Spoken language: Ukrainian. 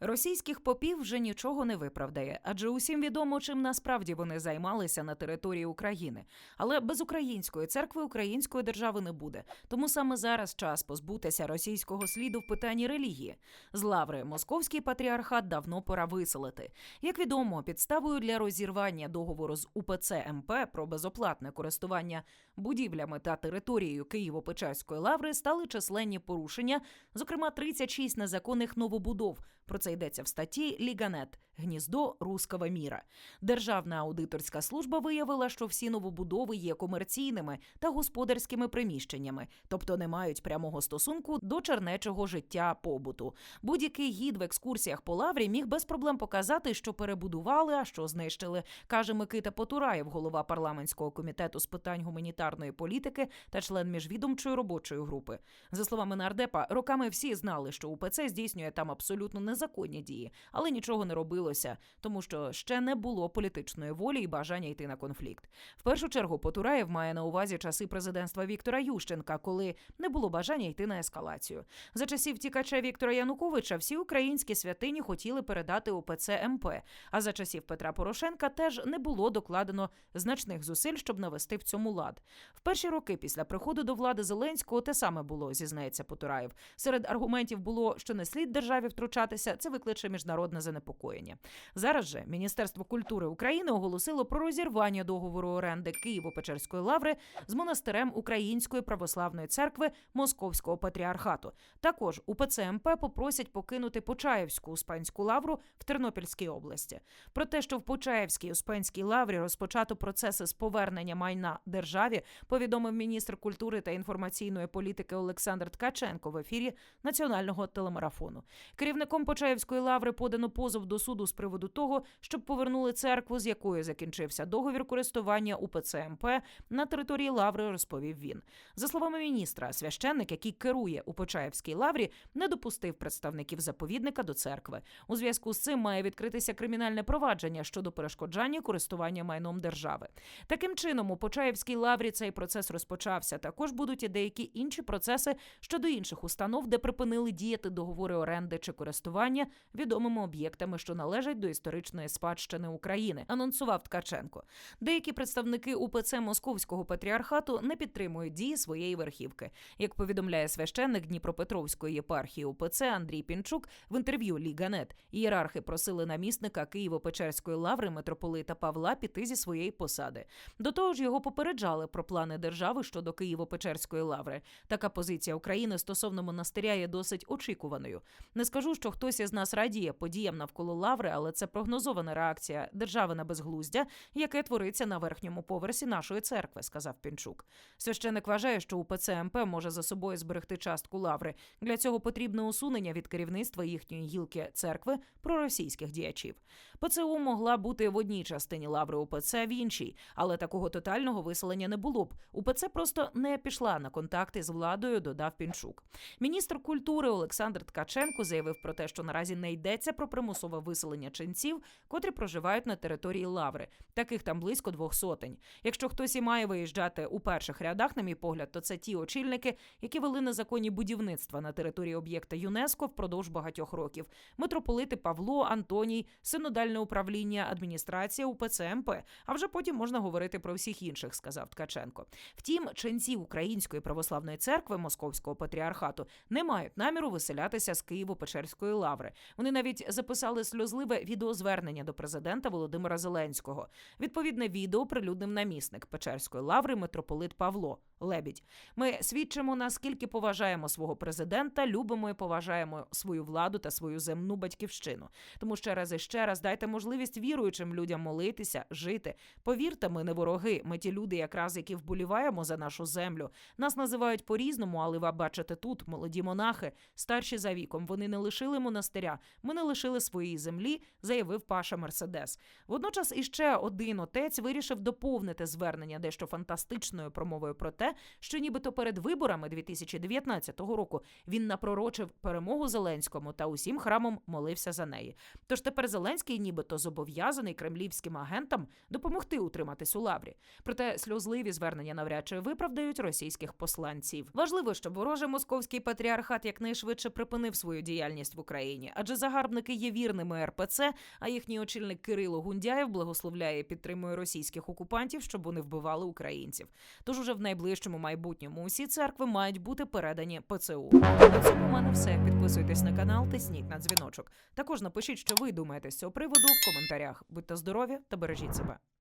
Російських попів вже нічого не виправдає, адже усім відомо, чим насправді вони займалися на території України. Але без української церкви української держави не буде. Тому саме зараз час позбутися російського сліду в питанні релігії. З лаври московський патріархат давно пора виселити. Як відомо, підставою для розірвання договору з УПЦ МП про безоплатне користування будівлями та територією Києво-Печерської лаври стали численні порушення, зокрема 36 незаконних новобудов. Про це йдеться в статті Ліганет гніздо руского міра. Державна аудиторська служба виявила, що всі новобудови є комерційними та господарськими приміщеннями, тобто не мають прямого стосунку до чернечого життя побуту. Будь-який гід в екскурсіях по лаврі міг без проблем показати, що перебудували, а що знищили, каже Микита Потураєв, голова парламентського комітету з питань гуманітарної політики та член міжвідомчої робочої групи. За словами нардепа, роками всі знали, що УПЦ здійснює там абсолютно незаконні дії, але нічого не робилося, тому що ще не було політичної волі і бажання йти на конфлікт. В першу чергу Потураєв має на увазі часи президентства Віктора Ющенка, коли не було бажання йти на ескалацію. За часів тікача Віктора Януковича всі українські святині хотіли передати УПЦ МП. А за часів Петра Порошенка теж не було докладено значних зусиль, щоб навести в цьому лад. В перші роки після приходу до влади Зеленського те саме було, зізнається Потураєв. Серед аргументів було, що не слід державі втручатися, це викличе міжнародне занепокоєння. Зараз же Міністерство культури України оголосило про розірвання договору оренди Києво-Печерської лаври з монастирем Української православної церкви Московського патріархату. Також УПЦ МП попросять покинути Почаївську успенську лавру в Тернопільській області. Про те, що в Почаївській успенській лаврі розпочато процеси з повернення майна державі, повідомив міністр культури та інформаційної політики Олександр Ткаченко в ефірі національного телемарафону. Керівником Почаївської лаври подано позов до суду з приводу того, щоб повернули церкву, з якою закінчився договір користування УПЦ МП на території лаври, розповів він. За словами міністра, священник, який керує у Почаївській лаврі, не допустив представників заповідника до церкви. У зв'язку з цим має відкритися кримінальне провадження щодо перешкоджання користування майном держави. Таким чином, у Почаївській лаврі цей процес розпочався. Також будуть і деякі інші процеси щодо інших установ, де припинили діяти договори оренди чи користування відомими об'єктами, що належать до історичної спадщини України. Анонсував Ткаченко. Деякі представники УПЦ Московського патріархату не підтримують дії своєї верхівки. Як повідомляє священник Дніпропетровської єпархії УПЦ Андрій Пінчук в інтерв'ю Ліганет, ієрархи просили намісника Києво-Печерської лаври митрополита Павла піти зі своєї посади. До того ж, його попереджали про плани держави щодо Києво-Печерської лаври. Така позиція України стосовно монастиря є досить очікуваною. Не скажу, що хтось із нас радіє подіям навколо лаври, але це прогнозована реакція держави на безглуздя, яке твориться на верхньому поверсі нашої церкви, сказав Пінчук. Священик вважає, що УПЦ МП може за собою зберегти частку лаври. Для цього потрібне усунення від керівництва їхньої гілки церкви проросійських діячів. ПЦУ могла бути в одній частині лаври УПЦ, в іншій, але такого тотального виселення не було б. УПЦ просто не пішла на контакти з владою, додав Пінчук. Міністр культури Олександр Ткаченко заявив про те, що наразі не йдеться про примусове виселення ченців, котрі проживають на території лаври. Таких там близько двох сотень. Якщо хтось і має виїжджати у перших рядах, на мій погляд, то це ті очільники, які вели незаконні будівництва на території об'єкта ЮНЕСКО впродовж багатьох років. Митрополити Павло, Антоній, синодальне управління, адміністрація УПЦ МП. А вже потім можна говорити про всіх інших, сказав Ткаченко. Втім, ченці Української православної церкви Московського патріархату не мають наміру виселятися з Києво-Печерської лаври. Вони навіть записали сльозливе відеозвернення до президента Володимира Зеленського. Відповідне відео прилюднив намісник Печерської лаври митрополит Павло Лебідь. Ми свідчимо, наскільки поважаємо свого президента, любимо і поважаємо свою владу та свою земну батьківщину. Тому ще раз і ще раз дайте можливість віруючим людям молитися, жити. Повірте, ми не вороги. Ми ті люди, якраз які вболіваємо за нашу землю. Нас називають по-різному, але ви бачите тут молоді монахи, старші за віком. Вони не лишили монастиря. Ми не лишили своєї землі, заявив Паша Мерседес. Водночас іще один отець вирішив доповнити звернення дещо фантастичною промовою про те, те, що нібито перед виборами 2019 року він напророчив перемогу Зеленському та усім храмом молився за неї. Тож тепер Зеленський нібито зобов'язаний кремлівським агентам допомогти утриматись у лаврі. Проте сльозливі звернення навряд чи виправдають російських посланців. Важливо, щоб ворожий московський патріархат якнайшвидше припинив свою діяльність в Україні, адже загарбники є вірними РПЦ, а їхній очільник Кирило Гундяєв благословляє і підтримує російських окупантів, щоб вони вбивали українців. Тож уже в найближчому майбутньому усі церкви мають бути передані ПЦУ. На цьому в мене все. Підписуйтесь на канал, тисніть на дзвіночок. Також напишіть, що ви думаєте з цього приводу в коментарях. Будьте здорові та бережіть себе.